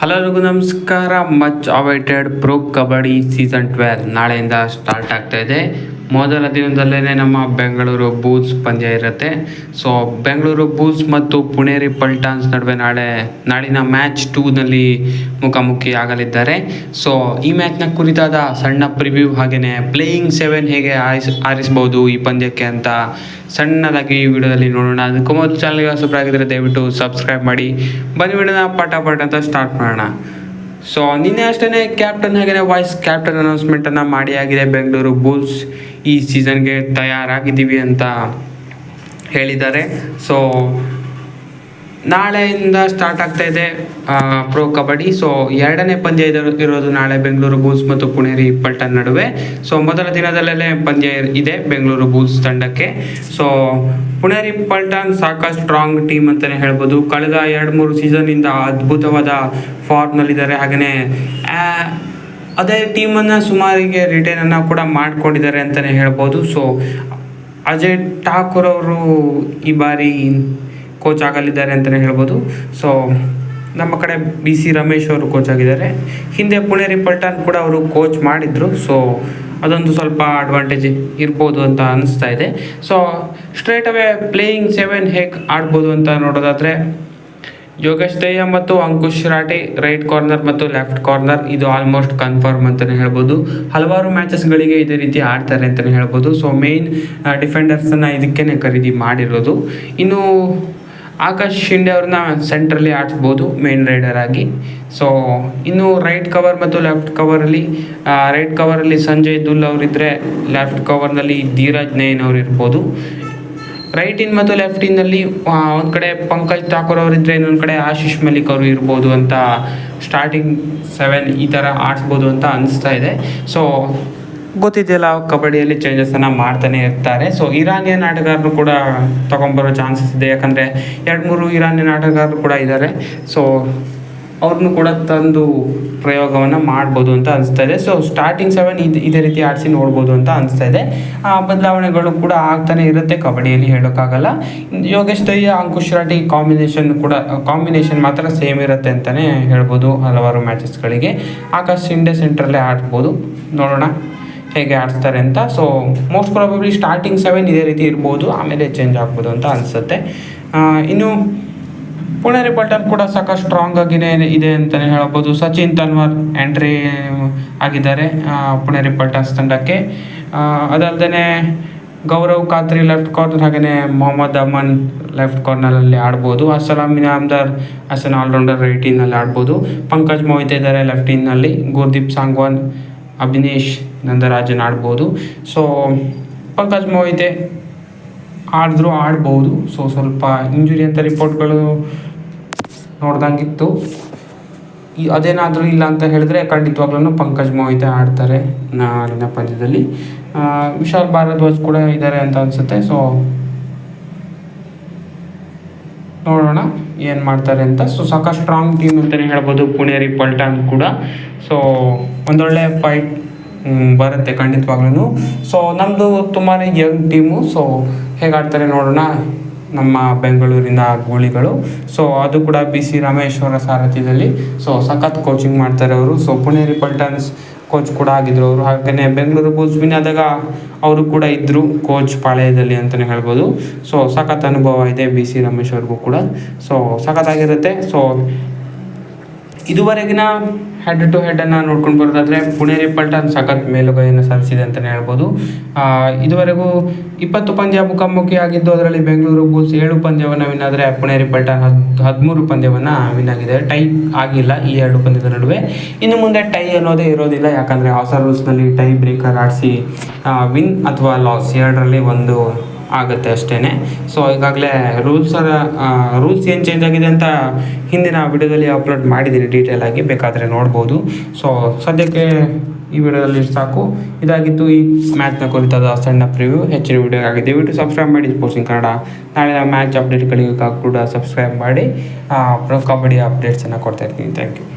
Hello ನಮಸ್ಕಾರ much awaited pro kabaddi season twelve ನಾಳೆಯಿಂದ start ಆಗ್ತಾ ಇದೆ. ಮೊದಲ ದಿನದಲ್ಲೇ ನಮ್ಮ ಬೆಂಗಳೂರು ಬೂಲ್ಸ್ ಪಂದ್ಯ ಇರುತ್ತೆ. ಸೊ ಬೆಂಗಳೂರು ಬೂಲ್ಸ್ ಮತ್ತು ಪುಣೇರಿ ಪಲ್ಟಾನ್ಸ್ ನಡುವೆ ನಾಳೆ, ನಾಳಿನ ಮ್ಯಾಚ್ ಟೂನಲ್ಲಿ ಮುಖಾಮುಖಿ ಆಗಲಿದ್ದಾರೆ. ಸೊ ಈ ಮ್ಯಾಚ್ನ ಕುರಿತಾದ ಸಣ್ಣ ಪ್ರಿವ್ಯೂ ಹಾಗೆಯೇ ಪ್ಲೇಯಿಂಗ್ ಸೆವೆನ್ ಹೇಗೆ ಆರಿಸ್, ಆರಿಸ್ಬೋದು ಈ ಪಂದ್ಯಕ್ಕೆ ಅಂತ ಸಣ್ಣದಾಗಿ ಈ ವಿಡಿಯೋದಲ್ಲಿ ನೋಡೋಣ. ಅದಕ್ಕೂ ಮೊದಲು ಚಾನಲ್ಗೆ ಆಗಿದ್ರೆ ದಯವಿಟ್ಟು ಸಬ್ಸ್ಕ್ರೈಬ್ ಮಾಡಿ. ಬನ್ನಿ ವಿಡಿಯೋನ ಪಟ ಅಂತ ಸ್ಟಾರ್ಟ್ ಮಾಡೋಣ. ಸೊ ನಿನ್ನೆ ಅಷ್ಟೇ ಕ್ಯಾಪ್ಟನ್ ಹಾಗೆಯೇ ವಾಯ್ಸ್ ಕ್ಯಾಪ್ಟನ್ ಅನೌನ್ಸ್ಮೆಂಟನ್ನು ಮಾಡಿ ಆಗಿದೆ ಬೆಂಗಳೂರು ಬುಲ್ಸ್ ಈ ಸೀಸನ್ಗೆ ತಯಾರಾಗಿದ್ದೀವಿ ಅಂತ ಹೇಳಿದ್ದಾರೆ. ಸೊ ನಾಳೆಯಿಂದ ಸ್ಟಾರ್ಟ್ ಆಗ್ತಾ ಇದೆ ಪ್ರೋ ಕಬಡ್ಡಿ. ಸೊ ಎರಡನೇ ಪಂದ್ಯ ಇರೋದು ನಾಳೆ ಬೆಂಗಳೂರು ಬೂಲ್ಸ್ ಮತ್ತು ಪುಣೇರಿ ಪಲ್ಟನ್ ನಡುವೆ. ಸೊ ಮೊದಲ ದಿನದಲ್ಲೇ ಪಂದ್ಯ ಇದೆ ಬೆಂಗಳೂರು ಬೂಲ್ಸ್ ತಂಡಕ್ಕೆ. ಸೊ ಪುಣೇರಿ ಪಲ್ಟನ್ ಸಾಕಷ್ಟು ಸ್ಟ್ರಾಂಗ್ ಟೀಮ್ ಅಂತಲೇ ಹೇಳ್ಬೋದು. ಕಳೆದ ಎರಡು ಮೂರು ಸೀಸನ್ನಿಂದ ಅದ್ಭುತವಾದ ಫಾರ್ಮ್ನಲ್ಲಿದ್ದಾರೆ ಹಾಗೆಯೇ ಅದೇ ಟೀಮನ್ನು ಸುಮಾರಿಗೆ ರಿಟೈನನ್ನು ಕೂಡ ಮಾಡ್ಕೊಂಡಿದ್ದಾರೆ ಅಂತಲೇ ಹೇಳ್ಬೋದು. ಸೊ ಅಜಯ್ ಠಾಕೂರ್ ಅವರು ಈ ಬಾರಿ ಕೋಚ್ ಆಗಲಿದ್ದಾರೆ ಅಂತಲೇ ಹೇಳ್ಬೋದು. ಸೊ ನಮ್ಮ ಕಡೆ ಬಿ ಸಿ ರಮೇಶ್ ಅವರು ಕೋಚ್ ಆಗಿದ್ದಾರೆ. ಹಿಂದೆ ಪುಣೆ ರಿಪಲ್ಟನ್ ಕೂಡ ಅವರು ಕೋಚ್ ಮಾಡಿದರು. ಸೊ ಅದೊಂದು ಸ್ವಲ್ಪ ಅಡ್ವಾಂಟೇಜ್ ಇರ್ಬೋದು ಅಂತ ಅನಿಸ್ತಾ ಇದೆ. So straight away playing seven ಹೇಗೆ ಆಡ್ಬೋದು ಅಂತ ನೋಡೋದಾದರೆ, ಯೋಗೇಶ್ ದಯ್ಯ ಮತ್ತು ಅಂಕುಶ್ ರಾಠಿ ರೈಟ್ ಕಾರ್ನರ್ ಮತ್ತು ಲೆಫ್ಟ್ ಕಾರ್ನರ್ ಇದು ಆಲ್ಮೋಸ್ಟ್ ಕನ್ಫರ್ಮ್ ಅಂತಲೇ ಹೇಳ್ಬೋದು. ಹಲವಾರು ಮ್ಯಾಚಸ್ಗಳಿಗೆ ಇದೇ ರೀತಿ ಆಡ್ತಾರೆ ಅಂತಲೇ ಹೇಳ್ಬೋದು. ಸೊ ಮೇಯ್ನ್ ಡಿಫೆಂಡರ್ಸನ್ನು ಇದಕ್ಕೇ ಖರೀದಿ ಮಾಡಿರೋದು. ಇನ್ನು ಆಕಾಶ್ ಶಿಂಡೆ ಅವ್ರನ್ನ ಸೆಂಟ್ರಲ್ಲಿ ಆಡಿಸ್ಬೋದು ಮೇನ್ ರೈಡರ್ ಆಗಿ. ಸೊ ಇನ್ನು ರೈಟ್ ಕವರ್ ಮತ್ತು ಲೆಫ್ಟ್ ಕವರಲ್ಲಿ ರೈಟ್ ಕವರಲ್ಲಿ ಸಂಜಯ್ ದುಲ್ ಅವರಿದ್ದರೆ ಲೆಫ್ಟ್ ಕವರ್ನಲ್ಲಿ ಧೀರಜ್ ನಯನ್ ಅವರು ಇರ್ಬೋದು ರೈಟ್ ಇನ್ ಮತ್ತು ಲೆಫ್ಟ್ ಇನ್ನಲ್ಲಿ ಒಂದು ಕಡೆ ಪಂಕಜ್ ಠಾಕೂರ್ ಅವರಿದ್ದರೆ ಇನ್ನೊಂದು ಕಡೆ ಆಶೀಶ್ ಮಲಿಕ್ ಅವರು ಇರ್ಬೋದು ಅಂತ ಸ್ಟಾರ್ಟಿಂಗ್ ಸೆವೆನ್ ಈ ಥರ ಆಡಿಸ್ಬೋದು ಅಂತ ಅನಿಸ್ತಾ ಇದೆ. ಸೊ ಗೊತ್ತಿದೆಯಲ್ಲ, ಕಬಡ್ಡಿಯಲ್ಲಿ ಚೇಂಜಸನ್ನು ಮಾಡ್ತಾನೆ ಇರ್ತಾರೆ. ಸೊ ಇರಾನಿಯನ್ ಆಟಗಾರರು ಕೂಡ ತೊಗೊಂಬರೋ ಚಾನ್ಸಸ್ ಇದೆ. ಯಾಕಂದರೆ ಎರಡು ಮೂರು ಇರಾನಿಯನ್ ಆಟಗಾರರು ಕೂಡ ಇದ್ದಾರೆ ಸೊ ಅವ್ರನ್ನೂ ಕೂಡ ತಂದು ಪ್ರಯೋಗವನ್ನು ಮಾಡ್ಬೋದು ಅಂತ ಅನಿಸ್ತಾ ಇದೆ. ಸೊ ಸ್ಟಾರ್ಟಿಂಗ್ ಸೆವೆನ್ ಇದು ಇದೇ ರೀತಿ ಆಡಿಸಿ ನೋಡ್ಬೋದು ಅಂತ ಅನಿಸ್ತಾ ಇದೆ. ಆ, ಬದಲಾವಣೆಗಳು ಕೂಡ ಆಗ್ತಾನೆ ಇರುತ್ತೆ ಕಬಡ್ಡಿಯಲ್ಲಿ ಹೇಳೋಕ್ಕಾಗಲ್ಲ. ಯೋಗೇಶ್ ದಯ್ಯ, ಅಂಕುಶ್ ರಾಟಿ ಕಾಂಬಿನೇಷನ್ ಕೂಡ ಕಾಂಬಿನೇಷನ್ ಮಾತ್ರ ಸೇಮ್ ಇರುತ್ತೆ ಅಂತಲೇ ಹೇಳ್ಬೋದು ಹಲವಾರು ಮ್ಯಾಚಸ್ಗಳಿಗೆ ಆಕಾಶ್ ಇಂಡೆ ಸೆಂಟ್ರಲ್ಲೇ ಆಡ್ಬೋದು. ನೋಡೋಣ. ಹೇಗೆ ಆಡಿಸ್ತಾರೆ ಅಂತ. So most probably starting seven ಇದೇ ರೀತಿ ಇರ್ಬೋದು, ಆಮೇಲೆ ಚೇಂಜ್ ಆಗ್ಬೋದು ಅಂತ ಅನಿಸುತ್ತೆ. ಇನ್ನು ಪುಣೆ ಪಲ್ಟನ್ ಕೂಡ ಸಾಕಷ್ಟು ಸ್ಟ್ರಾಂಗ್ ಆಗಿನೇ ಇದೆ ಅಂತಲೇ ಹೇಳ್ಬೋದು. ಸಚಿನ್ ತನ್ವರ್ ಎಂಟ್ರಿ ಆಗಿದ್ದಾರೆ ಪುಣೆ ರಿಪಲ್ಟನ್ಸ್ ಪಲ್ಟನ್ಸ್ ತಂಡಕ್ಕೆ ಅದಲ್ಲದೆ ಗೌರವ್ ಖಾತ್ರಿ ಲೆಫ್ಟ್ ಕಾರ್ನರ್ ಹಾಗೆಯೇ ಮೊಹಮ್ಮದ್ ಅಮನ್ ಲೆಫ್ಟ್ ಕಾರ್ನರಲ್ಲಿ ಆಡ್ಬೋದು. ಅಸಲಾಂ ಇನಾಮ್ದಾರ್ ಅಸನ್ ಆಲ್ರೌಂಡರ್ ರೈಟಿನಲ್ಲಿ ಆಡ್ಬೋದು. ಪಂಕಜ್ ಮೋಹಿತ ಇದ್ದಾರೆ ಲೆಫ್ಟ್ ಇನ್ನಲ್ಲಿ ಗುರ್ದೀಪ್ ಸಾಂಗ್ವಾನ್, ಅಭಿನೇಶ್ ನಂದರಾಜನ್ ಆಡ್ಬೋದು. ಸೊ ಪಂಕಜ್ ಮೋಹಿತೆ ಆಡಿದ್ರು ಆಡ್ಬೋದು. ಸೊ ಸ್ವಲ್ಪ ಇಂಜುರಿ ಅಂತ ರಿಪೋರ್ಟ್ಗಳು ನೋಡ್ದಂಗಿತ್ತು. ಈ ಅದೇನಾದರೂ ಇಲ್ಲ ಅಂತ ಹೇಳಿದ್ರೆ ಖಂಡಿತವಾಗ್ಲೂ ಪಂಕಜ್ ಮೋಹಿತೆ ಆಡ್ತಾರೆ ನಾಳಿನ ಪಂದ್ಯದಲ್ಲಿ. ವಿಶಾಲ್ ಭಾರದ್ವಾಜ್ ಕೂಡ ಇದ್ದಾರೆ ಅಂತ ಅನಿಸುತ್ತೆ. ಸೊ ನೋಡೋಣ ಏನು ಮಾಡ್ತಾರೆ ಅಂತ. ಸೊ ಸಾಕಷ್ಟು ಸ್ಟ್ರಾಂಗ್ ಟೀಮ್ ಅಂತಲೇ ಹೇಳ್ಬೋದು. ಪುಣೇರಿ ಪಲ್ಟಾನ್ ಕೂಡ. ಸೊ ಒಂದೊಳ್ಳೆ ಫೈಟ್ ಬರುತ್ತೆ ಖಂಡಿತವಾಗ್ಲೂ ಸೊ ನಮ್ಮದು ತುಂಬಾ ಯಂಗ್ ಟೀಮು ಸೊ ಹೇಗಾಡ್ತಾರೆ ನೋಡೋಣ, ನಮ್ಮ ಬೆಂಗಳೂರಿನ ಗೋಳಿಗಳು. ಸೊ ಅದು ಕೂಡ ಬಿ ಸಿ ರಾಮೇಶ್ವರ ಸಾರಥ್ಯದಲ್ಲಿ. ಸೊ ಸಖತ್ ಕೋಚಿಂಗ್ ಮಾಡ್ತಾರೆ ಅವರು. ಸೊ ಪುಣೇರಿ ಪಲ್ಟನ್ಸ್ ಕೋಚ್ ಕೂಡ ಆಗಿದ್ರು ಅವರು. ಹಾಗೆಯೇ ಬೆಂಗಳೂರು ಬುಲ್ಸ್ ವಿನ್ ಆದಾಗ ಅವರು ಕೂಡ ಇದ್ದರು ಕೋಚ್ ಪಾಳ್ಯದಲ್ಲಿ ಅಂತಲೇ ಹೇಳ್ಬೋದು. ಸೊ ಸಖತ್ ಅನುಭವ ಇದೆ ಬಿ ಸಿ ರಮೇಶ್ ಕೂಡ. ಸೊ ಸಖತ್ತಾಗಿರುತ್ತೆ ಸೊ ಇದುವರೆಗಿನ ಹೆಡ್ ಟು ಹೆಡನ್ನು ನೋಡ್ಕೊಂಡು ಬರೋದಾದರೆ ಪುಣೇರಿ ಪಲ್ಟನ್ ಸಖತ್ ಮೇಲುಗೈಯನ್ನು ಸಾಧಿಸಿದೆ ಅಂತಲೇ ಹೇಳ್ಬೋದು. ಇದುವರೆಗೂ ಇಪ್ಪತ್ತು ಪಂದ್ಯ ಮುಖಾಮುಖಿ ಆಗಿದ್ದು ಅದರಲ್ಲಿ ಬೆಂಗಳೂರು ಬುಲ್ಸ್ ಏಳು ಪಂದ್ಯವನ್ನು ವಿನ್ ಆದರೆ ಪುಣೇರಿ ಪಲ್ಟನ್ ಹದ್, ಹದಿಮೂರು ಪಂದ್ಯವನ್ನು ವಿನ್ ಆಗಿದೆ. ಟೈ ಆಗಿಲ್ಲ ಈ ಎರಡು ಪಂದ್ಯದ ನಡುವೆ. ಇನ್ನು ಮುಂದೆ ಟೈ ಅನ್ನೋದೇ ಇರೋದಿಲ್ಲ, ಯಾಕಂದರೆ ಹೊಸ ರೂಲ್ಸ್ನಲ್ಲಿ ಟೈ ಬ್ರೇಕರ್ ಆಡಿಸಿ ವಿನ್ ಅಥವಾ ಲಾಸ್ ಎರಡರಲ್ಲಿ ಒಂದು ಆಗುತ್ತೆ ಅಷ್ಟೇ ಸೊ ಈಗಾಗಲೇ ರೂಲ್ಸ್ ರೂಲ್ಸ್ ಏನು ಚೇಂಜ್ ಆಗಿದೆ ಅಂತ ಹಿಂದಿನ ವಿಡಿಯೋದಲ್ಲಿ ಅಪ್ಲೋಡ್ ಮಾಡಿದ್ದೀನಿ ಡೀಟೇಲ್ ಆಗಿ, ಬೇಕಾದರೆ ನೋಡ್ಬೋದು. ಸೊ ಸದ್ಯಕ್ಕೆ ಈ ವಿಡಿಯೋದಲ್ಲಿ ಸಾಕು. ಇದಾಗಿತ್ತು ಈ ಮ್ಯಾಚ್ನ ಕುರಿತಾದ ಸಣ್ಣ ಪ್ರಿವ್ಯೂ ಹೆಚ್ಚಿನ ಆಗಿದೆ ದಯವಿಟ್ಟು ಸಬ್ಸ್ಕ್ರೈಬ್ ಮಾಡಿ. ಸ್ಪೋರ್ಟ್ಸಿಂಗ್ ಕನ್ನಡ. ನಾಳೆ ಮ್ಯಾಚ್ ಅಪ್ಡೇಟ್ಗಳಿಗೆ ಕೂಡ ಸಬ್ಸ್ಕ್ರೈಬ್ ಮಾಡಿ. ಪ್ರೊ ಕಬಡ್ಡಿ ಅಪ್ಡೇಟ್ಸನ್ನು ಕೊಡ್ತಾ ಇರ್ತೀನಿ. Thank you